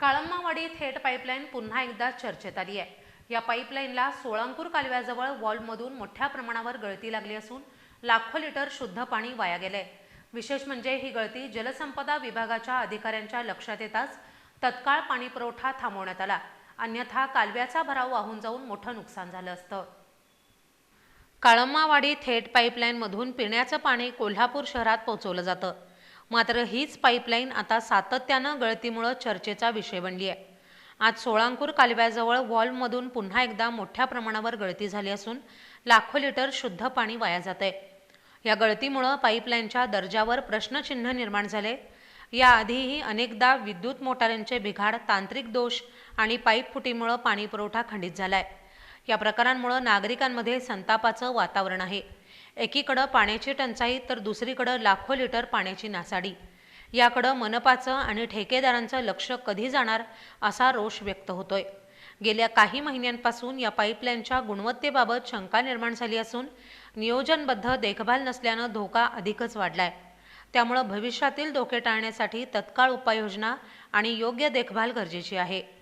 काळम्मावाडी थेट पाईपलाईन पुन्हा एकदा चर्चेत आली आहे. या पाईपलाईनला सोळांपूर कालव्याजवळ वॉल्वमधून मोठ्या प्रमाणावर गळती लागली असून लाखो लिटर शुद्ध पाणी वाया गेलंय. विशेष म्हणजे ही गळती जलसंपदा विभागाच्या अधिकाऱ्यांच्या लक्षात येताच तत्काळ पाणी पुरवठा थांबवण्यात आला. अन्यथा कालव्याचा भराव वाहून जाऊन मोठं नुकसान झालं असतं. काळम्मावाडी थेट पाईपलाईनमधून पिण्याचं पाणी कोल्हापूर शहरात पोहोचवलं जातं. मात्र हीच पाईपलाईन आता सातत्यानं गळतीमुळं चर्चेचा विषय बनली आहे. आज सोळांकूर कालव्याजवळ वॉल्वमधून पुन्हा एकदा मोठ्या प्रमाणावर गळती झाली असून लाखो लिटर शुद्ध पाणी वाया जात आहे या गळतीमुळं पाईपलाईनच्या दर्जावर प्रश्नचिन्ह निर्माण झाले. याआधीही अनेकदा विद्युत मोटाऱ्यांचे बिघाड तांत्रिक दोष आणि पाईप फुटीमुळं पाणीपुरवठा खंडित झालाय. या प्रकारांमुळं नागरिकांमध्ये संतापाचं वातावरण आहे. एकीकडं पाण्याची टंचाई तर दुसरीकडं लाखो लिटर पाण्याची नासाडी. याकडं मनपाचं आणि ठेकेदारांचं लक्ष कधी जाणार असा रोष व्यक्त होतोय. गेल्या काही महिन्यांपासून या पाईपलाईनच्या गुणवत्तेबाबत शंका निर्माण झाली असून नियोजनबद्ध देखभाल नसल्यानं धोका अधिकच वाढलाय. त्यामुळं भविष्यातील धोके टाळण्यासाठी तत्काळ उपाययोजना आणि योग्य देखभाल गरजेची आहे.